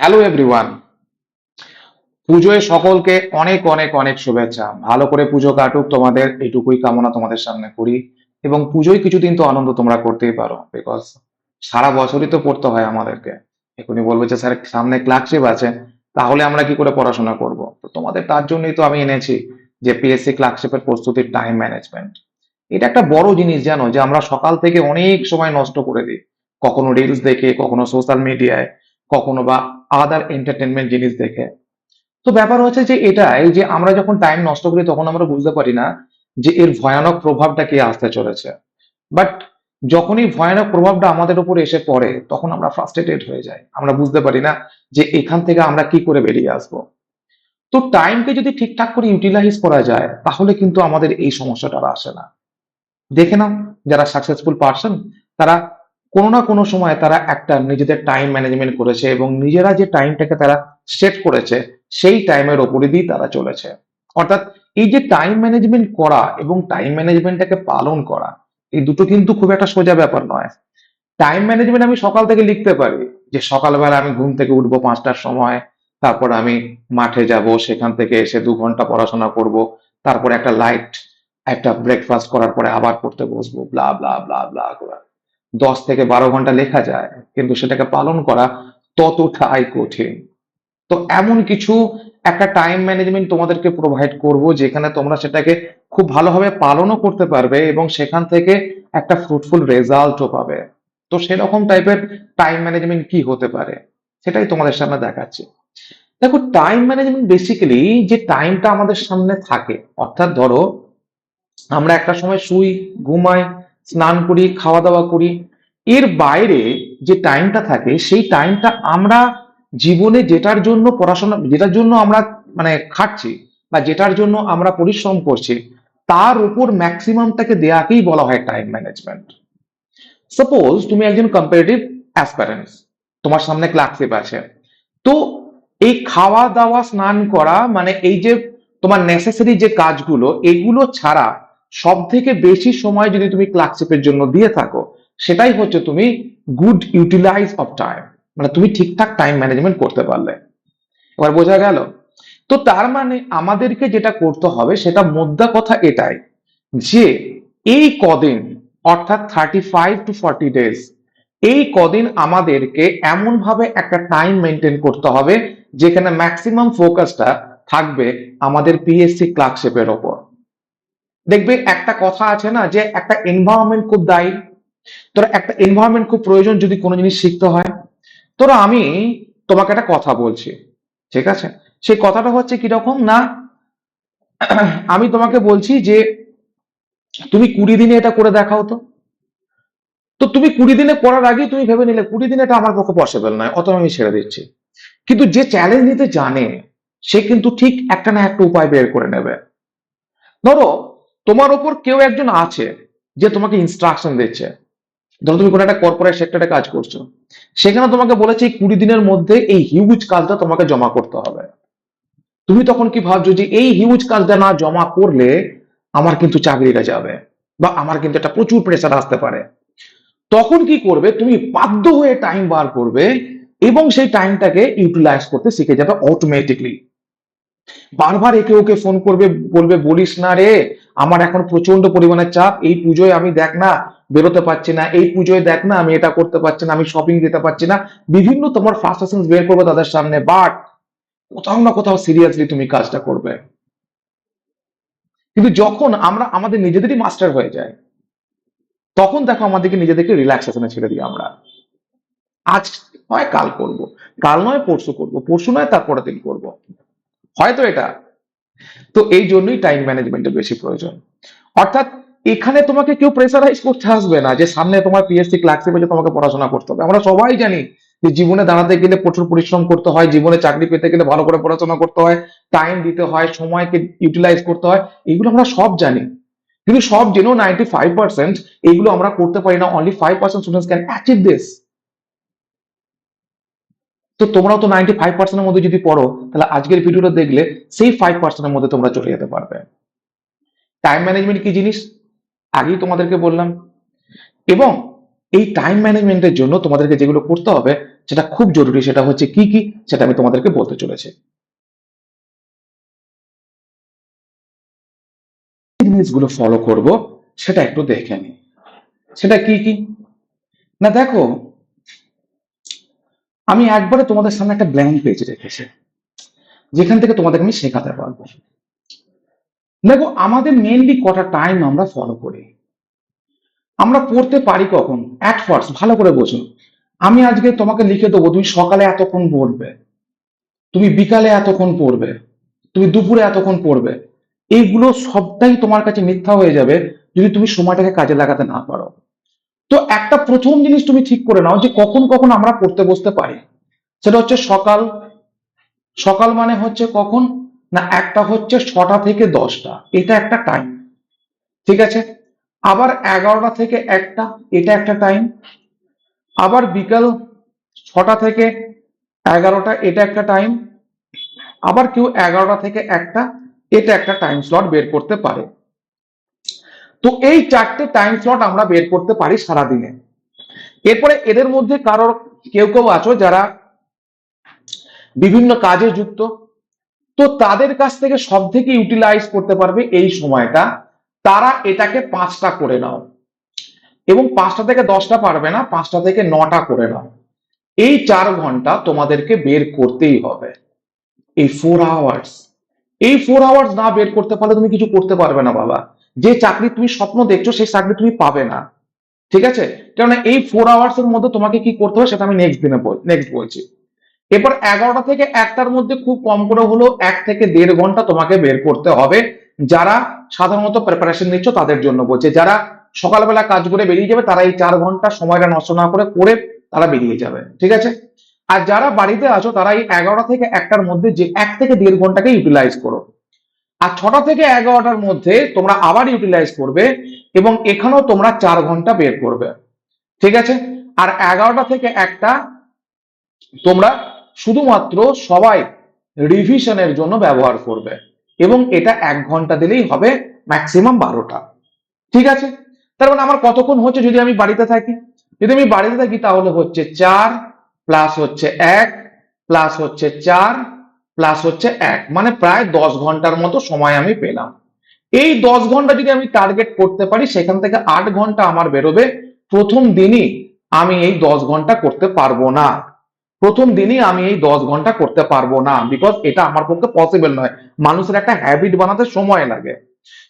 Hello everyone পুজোয় সকলকে অনেক অনেক অনেক শুভেচ্ছা। ভালো করে পুজো কাটুক, তোমাদের এইটুকুই কামনা তোমাদের সামনে করি এবং পুজোয় কিছুদিন তো আনন্দ তোমরা করতেই পারো বিকজ সারা বছরই তো পড়তে হয় আমাদেরকে। এখনই বলব যে, স্যার, সামনে ক্লার্কশিপ আছে তাহলে আমরা কি করে পড়াশোনা করব? তো তোমাদের তার জন্যই তো আমি এনেছি যে পিএসসি ক্লার্কশিপের প্রস্তুতির টাইম ম্যানেজমেন্ট এটা একটা বড় জিনিস, জানো, যে আমরা সকাল থেকে অনেক সময় নষ্ট করে দিই। কখনো রিলস দেখে, কখনো সোশ্যাল মিডিয়ায় কখনো বা আদার এন্টারটেনমেন্ট জিনিস দেখে। তো ব্যাপার হচ্ছে যে এটাই যে আমরা যখন টাইম নষ্ট করি তখন আমরা বুঝতে পারি না যে এর ভয়ানক প্রভাবটা কি আসতে চলেছে। বাট যখনই ভয়ানক প্রভাবটা আমাদের উপর এসে পড়ে, তখন আমরা ফ্রাস্ট্রেটেড হয়ে যাই। আমরা বুঝতে পারি না যে এখান থেকে আমরা কি করে বেরিয়ে আসব। তো টাইমকে যদি ঠিকঠাক করে ইউটিলাইজ করা যায়, তাহলে কিন্তু আমাদের এই সমস্যাটা আসে না। দেখে নাও, যারা সাকসেসফুল পার্সন তারা কোনো না কোনো সময় তারা একটা নিজেদের টাইম ম্যানেজমেন্ট করেছে এবং নিজেরা যে টাইমটাকে তারা সেট করেছে, সেই টাইমের ওপরে দিয়ে তারা চলেছে। অর্থাৎ এই যে টাইম ম্যানেজমেন্ট করা এবং টাইম ম্যানেজমেন্টটাকে পালন করা, এই দুটো কিন্তু খুব একটা সোজা ব্যাপার নয়। টাইম ম্যানেজমেন্ট আমি সকাল থেকে লিখতে পারি যে সকালবেলা আমি ঘুম থেকে উঠবো পাঁচটার সময়, তারপর আমি মাঠে যাব, সেখান থেকে এসে দু ঘণ্টা পড়াশোনা করব, তারপরে একটা লাইট একটা ব্রেকফাস্ট করার পরে আবার পড়তে বসবো ব্লা ব্লা ব্লা ব্লা করে। দশ থেকে বারো ঘণ্টা লেখা যায়, কিন্তু সেটাকে পালন করা ততটাই কঠিন। তো এমন কিছু একটা টাইম ম্যানেজমেন্ট তোমাদেরকে প্রোভাইড করব, যেখানে তোমরা সেটাকে খুব ভালোভাবে পালনও করতে পারবে এবং সেখান থেকে একটা ফ্রুটফুল রেজাল্টও পাবে। তো সেরকম টাইপের টাইম ম্যানেজমেন্ট কি হতে পারে? সেটাই তোমাদের সামনে দেখাচ্ছি। দেখো টাইম ম্যানেজমেন্ট বেসিক্যালি যে টাইমটা আমাদের সামনে থাকে, অর্থাৎ ধরো, আমরা একটা সময় শুই, ঘুমাই স্নান করি খাওয়া দাওয়া করি। এর বাইরে যে টাইমটা থাকে, সেই টাইমটা আমরা জীবনে যেটার জন্য পড়াশোনা, যেটার জন্য আমরা মানে খাটছি বা যেটার জন্য আমরা পরিশ্রম করছি, তার উপর ম্যাক্সিমামটাকে দেয়াকেই বলা হয় টাইম ম্যানেজমেন্ট সাপোজ তুমি একজন কম্পারেটিভ অ্যাসপারেন্স তোমার সামনে ক্লার্কশিপ আছে। তো এই খাওয়া দাওয়া স্নান করা মানে এই যে তোমার নেসেসারি যে কাজগুলো, এগুলো ছাড়া সব থেকে বেশি সময় যদি তুমি ক্লার্কশিপের জন্য দিয়ে থাকো, সেটাই হচ্ছে তুমি গুড ইউটিলাইজ অফ টাইম মানে তুমি ঠিকঠাক টাইম ম্যানেজমেন্ট করতে পারলে। এবার বোঝা গেল? তো তার মানে আমাদেরকে যেটা করতে হবে, সেটা মোদ্দা কথা এটাই যে, এই কদিন, অর্থাৎ thirty five to forty days এই কদিন আমাদেরকে এমন ভাবে একটা টাইম মেনটেন করতে হবে, যেখানে ম্যাক্সিমাম ফোকাসটা থাকবে আমাদের পিএসসি ক্লার্কশিপের ওপর। দেখবে একটা কথা আছে না যে একটা এনভায়রনমেন্ট খুব দায়ী। তোরা একটা এনভায়রনমেন্ট খুব প্রয়োজন যদি কোনো জিনিস শিখতে হয়। তোরা, আমি তোমাকে একটা কথা বলছি, ঠিক আছে? সেই কথাটা হচ্ছে কীরকম না, আমি তোমাকে বলছি যে তুমি কুড়ি দিনে এটা করে দেখাও তো। তো তুমি কুড়ি দিনে করার আগেই তুমি ভেবে নিলে, কুড়ি দিনে এটা আমার পক্ষে পসিবল নয় অত আমি ছেড়ে দিচ্ছি। কিন্তু যে চ্যালেঞ্জ নিতে জানে, সে কিন্তু ঠিক একটা না একটা উপায় বের করে নেবে। ধরো তোমার ওপর কেউ একজন আছে যে তোমাকে ইনস্ট্রাকশন দিচ্ছে। ধরো তুমি কোনো একটা কর্পোরেট সেক্টরে কাজ করছ। সেখানে তোমাকে বলেছে এই কুড়ি দিনের মধ্যে এই হিউজ কাজটা তোমাকে জমা করতে হবে। তুমি তখন কি ভাবছ যে এই হিউজ কাজটা না জমা করলে আমার কিন্তু চাকরিটা যাবে বা আমার কিন্তু একটা প্রচুর প্রেসার আসতে পারে। তখন কি করবে? তুমি বাধ্য হয়ে টাইম বার করবে এবং সেই টাইমটাকে ইউটিলাইজ করতে শিখে যাবে অটোমেটিকলি বারবার একে ওকে ফোন করবে, বলবে, বলিস না রে, আমার এখন প্রচণ্ড পরিমাণে চাপ, এই পুজোয় আমি দেখ না, বেরোতে পারছি না, এই পুজোয় দেখ না, আমি এটা করতে পারছি না, আমি শপিং যেতে পারছি না। বিভিন্ন তোমার ফ্রাস্ট্রেশন বের করবে তাদের সামনে বাট কোথাও না কোথাও সিরিয়াসলি তুমি কাজটা করবে। কিন্তু যখন আমরা, আমাদের নিজেদেরই মাস্টার হয়ে যায় তখন দেখো আমাদেরকে নিজেদেরকে রিল্যাক্সেশনে ছেড়ে দিই আমরা। আজ নয়, কাল করব। কাল নয়, পরশু করব। পরশু নয় তারপরে দিন করব। হয়তো এটা। তো এই জন্যই টাইম ম্যানেজমেন্টের বেশি প্রয়োজন। অর্থাৎ এখানে তোমাকে কেউ প্রেসারাইজ করতে আসবে না যে সামনে তোমার পিএসসি ক্লাসে যে তোমাকে পড়াশোনা করতে হবে। আমরা সবাই জানি যে জীবনে দাঁড়াতে গেলে প্রচুর পরিশ্রম করতে হয়, জীবনে চাকরি পেতে গেলে ভালো করে পড়াশোনা করতে হয় টাইম দিতে হয়, সময়কে ইউটিলাইজ করতে হয়, এগুলো আমরা সব জানি। কিন্তু সব জেনেও নাইনটি ফাইভ পার্সেন্ট এইগুলো আমরা করতে পারি না। Only five percent students can achieve this তো তোমরাও তো নাইনটি ফাইভ পার্সেন্টের মধ্যে যদি পড়ো, তাহলে আজকের ভিডিওটা দেখলে সেই ফাইভ পার্সেন্টের মধ্যে তোমরা চলে যেতে পারবে। টাইম ম্যানেজমেন্ট কি জিনিস? আগেই তোমাদেরকে বললাম। এবং এই টাইম ম্যানেজমেন্টের জন্য তোমাদেরকে যেগুলো করতে হবে, সেটা খুব জরুরি, সেটা হচ্ছে কি কি, সেটা আমি তোমাদেরকে বলতে চলেছি। জিনিসগুলো ফলো করব, সেটা একটু দেখে নি সেটা কি কি? না দেখো আমি একবারে তোমাদের সামনে একটা ব্ল্যাঙ্ক পেজ রেখেছি। যেখান থেকে তোমাদের আমি শেখাতে পারব। দেখো, আমাদের মেনলি কটা টাইম আমরা ফলো করি। আমরা পড়তে পারি কখন? অ্যাট ফার্স্ট ভালো করে বোঝো। আমি আজকে তোমাকে লিখে দেবো, তুমি সকালে এতক্ষণ পড়বে। তুমি বিকালে এতক্ষণ পড়বে। তুমি দুপুরে এতক্ষণ পড়বে। এইগুলো সবটাই তোমার কাছে মিথ্যা হয়ে যাবে যদি তুমি সময়টাকে কাজে লাগাতে না পারো। তো একটা প্রথম জিনিস তুমি ঠিক করে নাও যে কখন কখন আমরা পড়তে বসতে পারি। সেটা হচ্ছে সকাল। সকাল মানে হচ্ছে কখন? না, একটা হচ্ছে ছটা থেকে দশটা। এটা একটা টাইম ঠিক আছে? আবার এগারোটা থেকে একটা, এটা একটা টাইম আবার বিকাল ছটা থেকে এগারোটা, এটা একটা টাইম আবার কেউ এগারোটা থেকে একটা, এটা একটা টাইম স্লট বের করতে পারে। তো এই চারটে টাইম স্লট আমরা বের করতে পারি সারাদিনে। এরপরে এদের মধ্যে কারোর কেউ কেউ আছো যারা বিভিন্ন কাজে যুক্ত, তো তাদের কাছ থেকে সব থেকে ইউটিলাইজ করতে পারবে এই সময়টা। তারা এটাকে পাঁচটা করে নাও। এবং পাঁচটা থেকে দশটা পারবে না, পাঁচটা থেকে নটা করে নাও। এই চার ঘণ্টা তোমাদেরকে বের করতেই হবে। এই ফোর আওয়ার্স এই ফোর আওয়ার্স না বের করতে পারলে তুমি কিছু করতে পারবে না বাবা। যে চাকরি তুমি স্বপ্ন দেখছ, সেই চাকরি তুমি পাবে না। ঠিক আছে? কারণ এই ফোর আওয়ার্স এর মধ্যে তোমাকে কি করতে হবে সেটা আমি নেক্সট দিনে নেক্সট বলছি। এরপর এগারোটা থেকে একটার মধ্যে খুব কম করে হলো এক থেকে দেড় ঘণ্টা তোমাকে বের করতে হবে। যারা সাধারণত প্রিপারেশন নিচ্ছ তাদের জন্য বলছে। যারা সকালবেলা কাজ করে বেরিয়ে যাবে, তারা এই চার ঘণ্টা সময়টা নষ্ট না করে করে তারা বেরিয়ে যাবে। ঠিক আছে? আর যারা বাড়িতে আছো, তারা এই এগারোটা থেকে একটার মধ্যে যে এক থেকে দেড় ঘন্টাকে ইউটিলাইজ করো। আর ছটা থেকে এগারোটার মধ্যে তোমরা আবার ইউটিলাইজ করবে এবং এখানেও তোমরা চার ঘণ্টা বের করবে। ঠিক আছে? আর এগারোটা থেকে একটা তোমরা শুধুমাত্র সবাই রিভিশনের জন্য ব্যবহার করবে এবং এটা এক ঘণ্টা দিলেই হবে ম্যাক্সিমাম বারোটা। ঠিক আছে? তার মানে আমার কতক্ষণ হচ্ছে যদি আমি বাড়িতে থাকি? যদি আমি বাড়িতে থাকি তাহলে হচ্ছে চার প্লাস হচ্ছে এক প্লাস হচ্ছে চার প্লাস হচ্ছে এক। মানে প্রায় দশ ঘণ্টার মতো সময় আমি পেলাম। এই দশ ঘণ্টা যদি আমি টার্গেট করতে পারি, সেখান থেকে আট ঘণ্টা আমার বেরোবে। প্রথম দিনই আমি এই দশ ঘণ্টা করতে পারব না। প্রথম দিনই আমি এই দশ ঘণ্টা করতে পারব না। বিকজ এটা আমার পক্ষে পসিবল নয়। মানুষের একটা হ্যাবিট বানাতে সময় লাগে।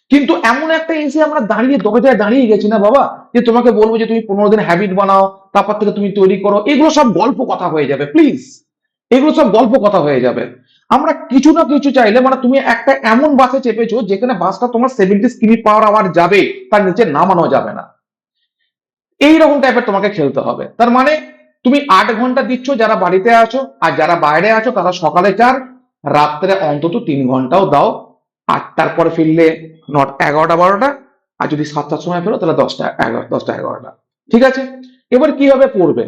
কিন্তু এমন একটা এসে আমরা দাঁড়িয়ে, দরজায় দাঁড়িয়ে গেছি না বাবা? যে তোমাকে বলব যে তুমি পনেরো দিন হ্যাবিট বানাও, তারপর থেকে তুমি তৈরি করো। এগুলো সব গল্প কথা হয়ে যাবে প্লিজ এগুলো সব গল্প কথা হয়ে যাবে। আমরা কিছু না কিছু চাইলে মানে তুমি একটা এমন বাসে চেপেছো যেখানে বাসটা তোমার সেভেন্টি স্কিমি পাওয়ার আওয়ার যাবে, তার নিচে নামানো যাবে না। এইরকম টাইপের তোমাকে খেলতে হবে। তার মানে তুমি আট ঘণ্টা দিচ্ছ যারা বাড়িতে আছো, আর যারা বাইরে আছো, তারা সকালে চার, রাত্রে অন্তত তিন ঘন্টাও দাও। আটটার পরে ফিরলে নট এগারোটা, বারোটা, আর যদি সাতটার সময় ফেরো, তাহলে দশটা, এগারো, দশটা, এগারোটা। ঠিক আছে? এবার কীভাবে পড়বে?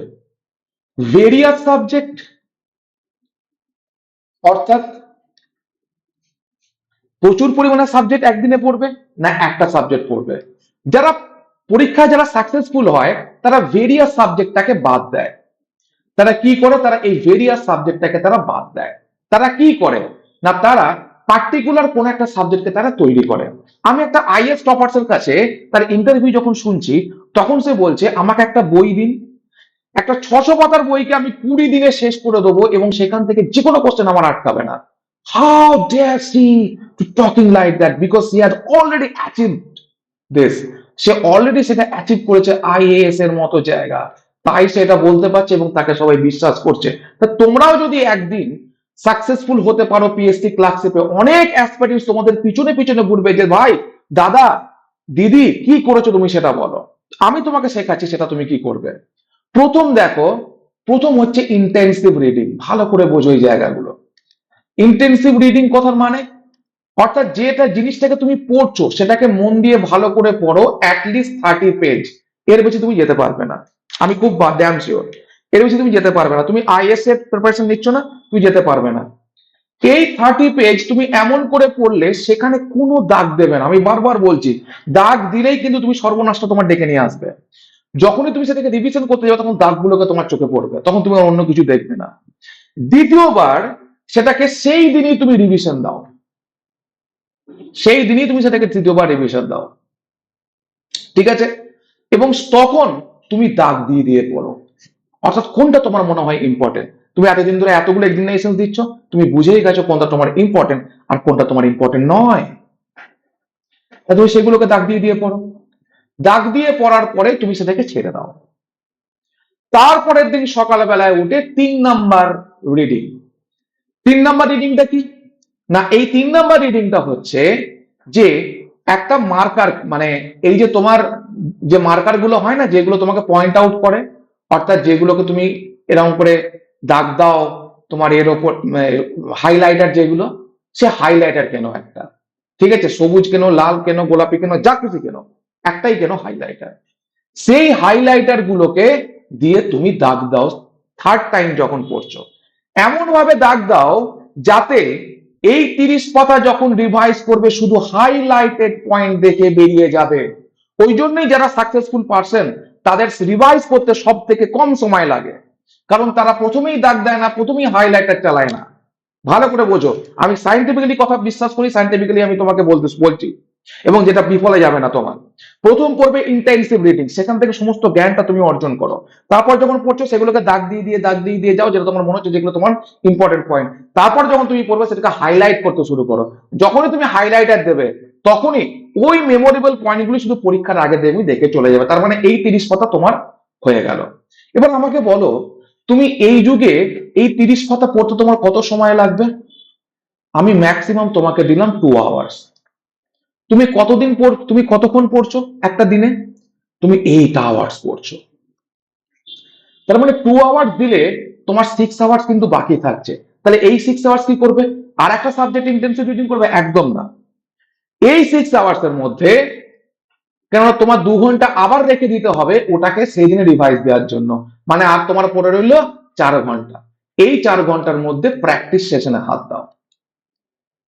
ভেরিয়াস সাবজেক্ট অর্থাৎ প্রচুর পরিমাণে সাবজেক্ট একদিনে পড়বে না একটা সাবজেক্ট পড়বে? যারা পরীক্ষায় যারা সাকসেসফুল হয়, তারা ভেরিয়াস সাবজেক্টটাকে বাদ দেয়। তারা কি করে? তারা এই ভেরিয়াস সাবজেক্টটাকে তারা বাদ দেয়। তারা কি করে? না, তারা পার্টিকুলার কোন একটা সাবজেক্টকে তারা তৈরি করে। আমি একটা আইএস টপার্স এর কাছে তার ইন্টারভিউ যখন শুনছি, তখন সে বলছে, আমাকে একটা বই দিন। একটা ছশো পাতার বইকে আমি কুড়ি দিনে শেষ করে দেবো এবং সেখান থেকে যে কোনো কোশ্চেন আমার আটকাবে না। How dare she to talking like that because she has already achieved this say already সেটা অ্যাচিভ করেছে আইএএস এর মতো জায়গা। তাই সে এটা বলতে পারছে এবং তাকে সবাই বিশ্বাস করছে। তা তোমরাও যদি একদিন সাকসেসফুল হতে পারো পিএসসি ক্লার্কশিপে অনেক অ্যাসপিরেন্টস তোমাদের পিছনে পিছনে ঘুরবে যে, ভাই, দাদা, দিদি, কি করেছ তুমি সেটা বলো। আমি তোমাকে শেখাচ্ছি সেটা তুমি কি করবে? প্রথম দেখো, প্রথম হচ্ছে ইন্টেন্সিভ রিডিং ভালো করে বোঝো এই জায়গাগুলো। ইন্টেন্সিভ রিডিং কথার মানে? অর্থাৎ যেটা জিনিসটাকে তুমি পড়ছো, সেটাকে মন দিয়ে ভালো করে পড়ো অ্যাটলিস্ট থার্টি পেজ এর বেশি তুমি যেতে পারবে না। আমি খুব ড্যাম শিওর এর বেশি তুমি যেতে পারবে না। তুমি আইএস এর প্রিপারেশন নিচ্ছ না, তুমি যেতে পারবে না। এই থার্টি পেজ তুমি এমন করে পড়লে, সেখানে কোনো দাগ দেবে না। আমি বারবার বলছি, দাগ দিলেই কিন্তু তুমি সর্বনাশটা তোমার ডেকে নিয়ে আসবে। যখনই তুমি সেটাকে রিভিশন করতে যাবে তখন দাগগুলোকে তোমার চোখে পড়বে। তখন তুমি অন্য কিছু দেখবে না। দ্বিতীয়বার, সেটাকে সেই দিনই তুমি রিভিশন দাও। সেই দিনই তুমি সেটাকে তৃতীয়বার রিভিশন দাও। ঠিক আছে? এবং তখন তুমি দাগ দিয়ে দিয়ে পড়ো। অর্থাৎ কোনটা তোমার মনে হয় ইম্পর্টেন্ট তুমি এতদিন ধরে এতগুলো এক্সপ্লেনেশন দিচ্ছ, তুমি বুঝেই গেছো কোনটা তোমার ইম্পর্টেন্ট আর কোনটা তোমার ইম্পর্টেন্ট নয়। তুমি সেগুলোকে দাগ দিয়ে দিয়ে পড়ো। দাগ দিয়ে পড়ার পরে তুমি সেটাকে ছেড়ে দাও। তারপরের দিন সকালবেলায় উঠে তিন নাম্বার রিডিং তিন নাম্বার রিডিংটা কি? না, এই তিন নাম্বার রিডিংটা হচ্ছে যে একটা মার্কার মানে এই যে তোমার যে মার্কারগুলো হয় না, যেগুলো তোমাকে পয়েন্ট আউট করে, অর্থাৎ যেগুলোকে তুমি এরকম করে দাগ দাও, তোমার এর ওপর হাইলাইটার যেগুলো, সে হাইলাইটার কেন একটা? ঠিক আছে? সবুজ কেন, লাল কেন, গোলাপি কেন, যা কিছু কেন। একটাই কেন হাইলাইটার সেই হাইলাইটার গুলোকে দিয়ে তুমি দাগ দাও থার্ড টাইম যখন পড়ছো এমন ভাবে দাগ দাও যাতে এই তিরিশ পাতা যখন রিভাইজ করবে শুধু হাইলাইটেড পয়েন্ট দেখে বেরিয়ে যাবে। ওই জন্যই যারা সাকসেসফুল পার্সন তাদের রিভাইজ করতে সব থেকে কম সময় লাগে। কারণ তারা প্রথমেই দাগ দেয় না, প্রথমেই হাইলাইটার চালায় না। ভালো করে বোঝো। আমি সাইন্টিফিক্যালি কথা বিশ্বাস করি সাইন্টিফিক্যালি আমি তোমাকে বলতে বলছি। এবং যেটা বিফলে যাবে না তোমার। প্রথম করবে ইন্টেন্সিভ রিডিং সেখান থেকে সমস্ত জ্ঞানটা তুমি অর্জন করো। তারপর যখন পড়ছো, সেগুলোকে দাগ দিয়ে দিয়ে, দাগ দিয়ে দিয়ে যাও, যেটা তোমার মনে হচ্ছে যেগুলো তোমার ইম্পর্টেন্ট পয়েন্ট তারপর যখন তুমি পড়বে, সেটাকে হাইলাইট করতে শুরু করো। যখনই তুমি হাইলাইটার দেবে, তখনই ওই মেমোরেবল পয়েন্টগুলো শুধু পরীক্ষার আগে দেখবি দেখে চলে যাবে। তার মানে এই তিরিশ পাতা তোমার হয়ে গেল। এবার আমাকে বলো, তুমি এই যুগে এই তিরিশ পাতা পড়তে তোমার কত সময় লাগবে? আমি ম্যাক্সিমাম তোমাকে দিলাম টু আওয়ার্স তুমি কতদিন পড় তুমি কতক্ষণ পড়ছো একটা দিনে? তুমি এইট আওয়ার্স পড়ছো। তার মানে টু আওয়ার্স দিলে তোমার সিক্স আওয়ার্স কিন্তু বাকি থাকছে। তাহলে এই সিক্স আওয়ার্স কি করবে? আর একটা সাবজেক্ট ইন্টেন্সিভ রিডিং করবে? একদম না। এই সিক্স আওয়ার্স এর মধ্যে কেননা তোমার দু ঘণ্টা আবার রেখে দিতে হবে ওটাকে সেই দিনে রিভাইজ দেওয়ার জন্য। মানে আর তোমার পড়ে রইল চার ঘণ্টা। এই চার ঘণ্টার মধ্যে প্র্যাকটিস সেশনে হাত দাও।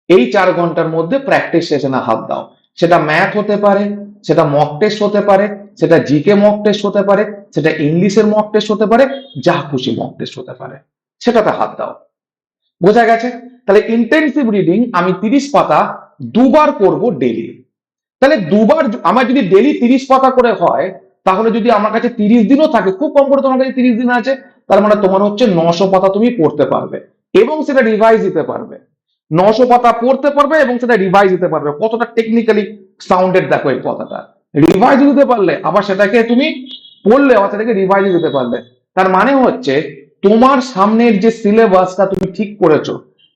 এই চার ঘণ্টার মধ্যে প্র্যাকটিস সেশনে হাত দাও। সেটা ম্যাথ হতে পারে, সেটা মক টেস্ট হতে পারে, সেটা জিকে মক টেস্ট হতে পারে, সেটা ইংলিশের মক টেস্ট হতে পারে, যা খুশি মক টেস্ট হতে পারে। সেটাতে হাত দাও। বোঝা গেছে? তাহলে ইন্টেন্সিভ রিডিং আমি তিরিশ পাতা দুবার করব ডেলি তাহলে দুবার আমার যদি ডেলি তিরিশ পাতা করে হয়, তাহলে যদি আমার কাছে তিরিশ দিনও থাকে, খুব কম করে তোমার কাছে তিরিশ দিন আছে, তার মানে তোমার হচ্ছে নশো পাতা তুমি পড়তে পারবে এবং সেটা রিভাইজ দিতে পারবে। নশো পাতা পড়তে পারবে এবং সেটা রিভাইজ দিতে পারবে। কতটা টেকনিক্যালি সাউন্ডেড দেখো এই কথাটা। রিভাইজ দিতে পারলে আবার সেটাকে তুমি পড়লে আবার সেটাকে রিভাইজ দিতে পারলে তার মানে হচ্ছে তোমার সামনের যে সিলেবাসটা তুমি ঠিক করেছ,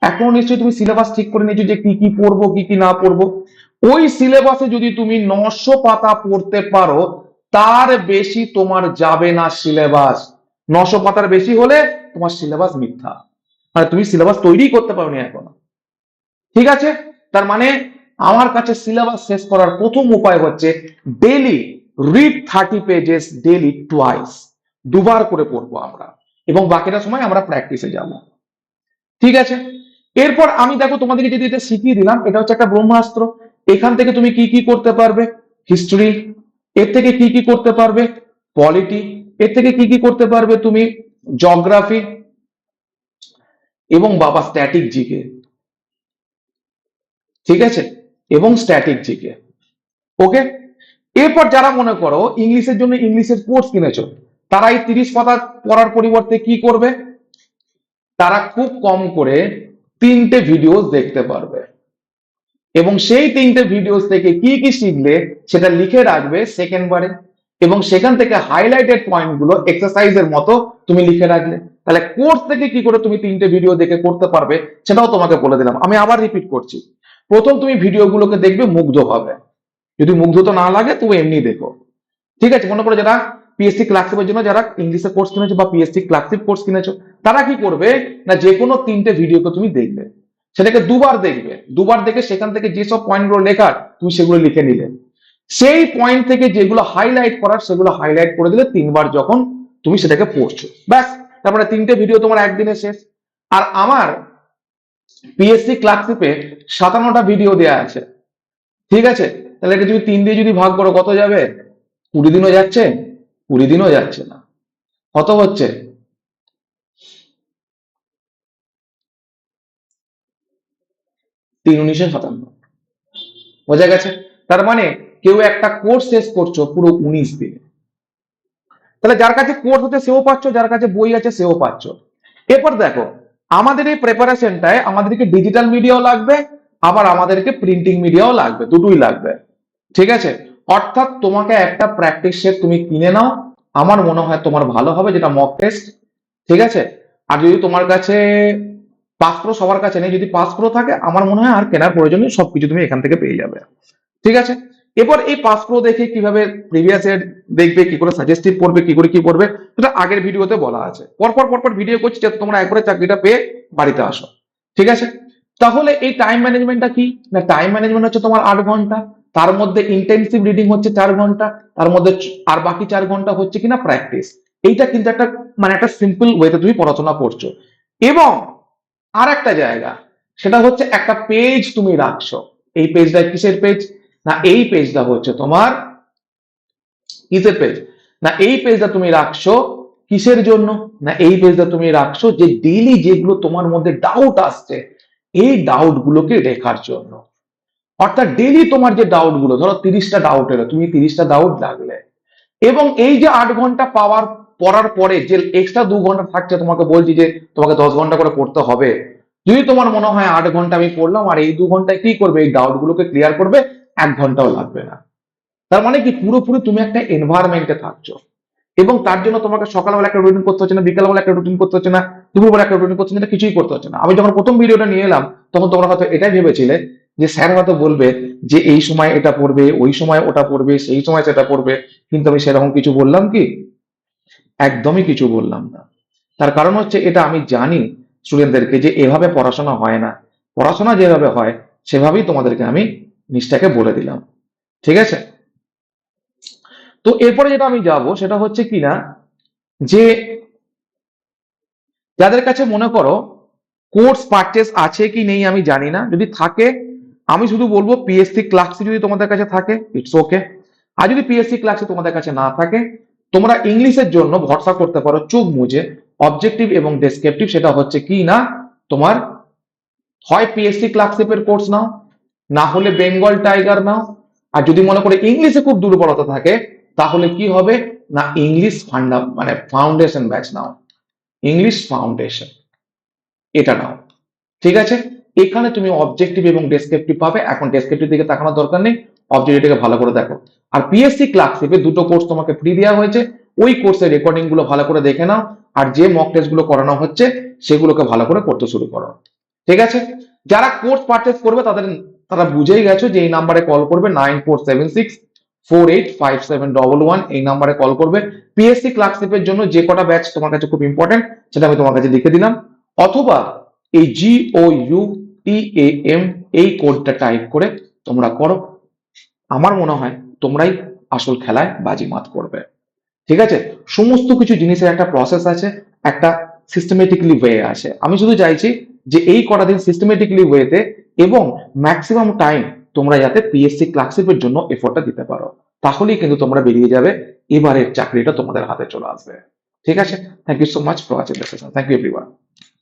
এখন নিশ্চয়ই তুমি সিলেবাস ঠিক করে নিয়েছো যে কি কি পড়ব, কি কি না পড়ব। ওই সিলেবাসে যদি তুমি নশো পাতা পড়তে পারো, তার বেশি তোমার যাবে না সিলেবাস নশো পাতার বেশি হলে তোমার সিলেবাস মিথ্যা। মানে তুমি সিলেবাস তৈরি করতে পারোনি এখনও। ঠিক আছে? তার মানে আমার কাছে সিলেবাস শেষ করার প্রথম উপায় হচ্ছে daily read thirty pages daily twice দুবার করে পড়ব আমরা। এবং বাকিটা সময় আমরা প্র্যাকটিসে যাব। ঠিক আছে? এরপর আমি দেখো তোমাদেরকে যদি এটা শিখিয়ে দিলাম, এটা হচ্ছে একটা ব্রহ্মাস্ত্র। এখান থেকে তুমি কি কি করতে পারবে? হিস্ট্রি এর থেকে কি কি করতে পারবে? পলিটি এর থেকে কি কি করতে পারবে তুমি? জগ্রাফি এবং বাবা স্ট্যাটিক জিকে ঠিক আছে? এবং স্ট্যাটিক জিকে ওকে এরপর যারা মনে করো ইংলিশের জন্য ইংলিশের কোর্স কিনেছো, তারা এই তিরিশ পাতা পড়ার পরিবর্তে কি করবে? তারা খুব কম করে তিনটে ভিডিও দেখতে পারবে। এবং সেই তিনটে ভিডিওস থেকে কি কি শিখলে সেটা লিখে রাখবে সেকেন্ড বারে। এবং সেখান থেকে হাইলাইটেড পয়েন্টগুলো এক্সারসাইজের মতো তুমি লিখে রাখলে। তাহলে কোর্স থেকে কি করে তুমি তিনটে ভিডিও দেখে করতে পারবে সেটাও তোমাকে বলে দিলাম। আমি আবার রিপিট করছি। প্রথম তুমি ভিডিওগুলোকে দেখবে মুগ্ধ হবে। যদি মুগ্ধ তো না লাগে, তুমি এমনি দেখো। ঠিক আছে? মনে করো যারা পিএসসি ক্লাসিপের জন্য, যারা ইংলিশে কোর্স কিনেছো বা পিএসসি ক্লাসিপ কোর্স কিনেছো, তারা কি করবে? না যে কোনো তিনটে ভিডিওকে তুমি দেখবে। সেটাকে দুবার দেখবে। দুবার দেখে সেখান থেকে যেসব পয়েন্টগুলো লেখার, তুমি সেগুলো লিখে নিলে। সেই পয়েন্ট থেকে যেগুলো হাইলাইট করার, সেগুলো হাইলাইট করে দিলে তিনবার যখন তুমি সেটাকে পড়ছো ব্যাস, তারপরে তিনটে ভিডিও তোমার একদিনে শেষ। আর আমার পিএসসি ক্লাসিপে সাতান্নটা ভিডিও দেয়া আছে। ঠিক আছে? তাহলে এটা তুমি তিন দিয়ে যদি ভাগ করো, কত যাবে? কুড়ি দিনও যাচ্ছে, কুড়ি দিনও যাচ্ছে না। কত হচ্ছে? তিন উনিশে সাতান্ন। বোঝা গেছে? তার মানে কেউ একটা কোর্স শেষ করছ পুরো উনিশ দিনে। তাহলে যার কাছে কোর্স হচ্ছে সেও পাচ্ছ, যার কাছে বই আছে সেও পাচ্ছ। এরপর দেখো আমাদের এই প্রেপারেশনটায় আমাদেরকে ডিজিটাল মিডিয়াও লাগবে, আবার আমাদেরকে প্রিন্টিং মিডিয়াও লাগবে, দুটোই লাগবে। ঠিক আছে? অর্থাৎ তোমাকে একটা প্র্যাকটিস সেট তুমি কিনে নাও, আমার মনে হয় তোমার ভালো হবে যেটা মক টেস্ট ঠিক আছে? আর যদি তোমার কাছে পাস প্রো সবার কাছে নেই, যদি পাস প্রো থাকে, আমার মনে হয় আর কেনার প্রয়োজন সবকিছু তুমি এখান থেকে পেয়ে যাবে। ঠিক আছে? এবার এই পাস প্রো দেখে কীভাবে প্রিভিয়াস এর দেখবে, কি করে সাজেস্টিভ করবে কি করে কি করবে সেটা আগের ভিডিওতে বলা আছে। পরপর পরপর ভিডিও করছি যাতে তোমরা একবারে চাকরিটা পেয়ে বাড়িতে আসো। ঠিক আছে? তাহলে এই টাইম ম্যানেজমেন্টটা কি? না টাইম ম্যানেজমেন্ট হচ্ছে তোমার আট ঘণ্টা, তার মধ্যে ইন্টেন্সিভ রিডিং হচ্ছে চার ঘণ্টা, তার মধ্যে আর বাকি চার ঘণ্টা হচ্ছে কিনা প্র্যাকটিস এইটা কিন্তু একটা মানে একটা সিম্পল ওয়েতে তুমি পড়াশোনা করছ। এবং আর একটা জায়গা, সেটা হচ্ছে একটা পেজ তুমি রাখছো। এই পেজটা কিসের পেজ না, এই পেজটা হচ্ছে তোমার কিসের পেজ না, এই পেজটা তুমি রাখছো কিসের জন্য? না, এই পেজটা তুমি রাখছো যে ডেইলি যেগুলো তোমার মধ্যে ডাউট আসছে, এই ডাউট গুলোকে রেখার জন্য। অর্থাৎ ডেইলি তোমার যে ডাউটগুলো ধরো তিরিশটা ডাউট এলো, তুমি তিরিশটা ডাউট লাগলে। এবং এই যে আট ঘণ্টা পাওয়ার পড়ার পরে যে এক্সট্রা দু ঘণ্টা থাকছে, তোমাকে বলছি যে তোমাকে দশ ঘণ্টা করে পড়তে হবে। যদি তোমার মনে হয় আট ঘণ্টা আমি পড়লাম, আর এই দু ঘন্টায় কি করবে? এই ডাউট গুলোকে ক্লিয়ার করবে এক ঘন্টাও লাগবে না। তার মানে কি পুরোপুরি তুমি একটা এনভায়রনমেন্টে থাকছো। এবং তার জন্য তোমাকে সকালবেলা একটা রুটিন করতে হচ্ছে না, বিকালবেলা একটা রুটিন করতে হচ্ছে না, দুপুরবেলা একটা রুটিন করতে হচ্ছে না কিছুই করতে হচ্ছে না। আমি যখন প্রথম ভিডিওটা নিয়ে এলাম, তখন তোমরা হয়তো এটাই ভেবেছিলে যে স্যার হয়তো বলবে যে এই সময় এটা পড়বে, ওই সময় ওটা পড়বে, সেই সময় সেটা পড়বে, কিন্তু আমি সেরকম কিছু বললাম কি? একদমই কিছু বললাম না। তার কারণ হচ্ছে এটা আমি জানি স্টুডেন্টদেরকে যে এভাবে পড়াশোনা হয় না। পড়াশোনা যেভাবে হয়, সেভাবেই তোমাদেরকে আমি নিষ্ঠাকে বলে দিলাম। ঠিক আছে? তো এরপরে যেটা আমি যাব সেটা হচ্ছে কিনা যে যাদের কাছে মনে করো কোর্স পারচেস আছে কি নেই আমি জানি না, যদি থাকে, আমি শুধু বলব পিএসসি ক্লাসি যদি তোমাদের কাছে থাকে ইটস ওকে আর যদি পিএসসি ক্লাসে তোমাদের কাছে না থাকে, তোমরা ইংলিশের জন্য ভরসা করতে পারো চোখ মুজে অবজেক্টিভ এবং ডেসক্রিপটিভ সেটা হচ্ছে কি না তোমার, হয় পিএসসি ক্লাসিপের কোর্স নাও না হলে বেঙ্গল টাইগার নাও। আর যদি মনে করে ইংলিশে খুব দুর্বলতা থাকে, তাহলে কি হবে? না, ইংলিশ ফান্ডা মানে ফাউন্ডেশন ব্যাচ নাও। English foundation. এটা নাও। ঠিক আছে? এখানে তুমি অবজেক্টিভ এবং ডেসক্রিপটিভ পাবে। এখন ডেসক্রিপটিভ দিকে তাকানোর দরকার নেই। অবজেক্টিভটাকে ভালো করে দেখো। আর পিএসসি ক্লাসিপে দুটো কোর্স তোমাকে ফ্রি দেওয়া হয়েছে। ওই কোর্সের রেকর্ডিংগুলো ভালো করে দেখে নাও। আর যে মক টেস্টগুলো করানো হচ্ছে, সেগুলোকে ভালো করে করতে শুরু করো। ঠিক আছে? যারা কোর্স পারচেস করবে, তাদের তারা বুঝেই গেছো যে এই নাম্বারে কল করবে nine four seven six four eight five seven double one এই নাম্বারে কল করবে। পিএসসি ক্লাসিপের জন্য যে কটা ব্যাচ তোমার কাছে খুব ইম্পর্টেন্ট সেটা আমি তোমার কাছে লিখে দিলাম। অথবা এই জি ও ইউ টি এ এম এই কোডটা টাইপ করে তোমরা করো। আমার মনে হয় তোমরাই আসল খেলায় বাজিমাত করবে। ঠিক আছে? সমস্ত কিছু জিনিসের একটা প্রসেস আছে, একটা সিস্টেমেটিকলি ওয়ে আছে আমি শুধু চাইছি যে এই কটা দিন সিস্টেমেটিকলি ওয়েতে এবং ম্যাক্সিমাম টাইম তোমরা যাতে পিএসসি ক্লার্কশিপের জন্য এফোর্টটা দিতে পারো। তাহলেই কিন্তু তোমরা বেরিয়ে যাবে, এবারের চাকরিটা তোমাদের হাতে চলে আসবে। ঠিক আছে? Thank you so much for watching session thank you everyone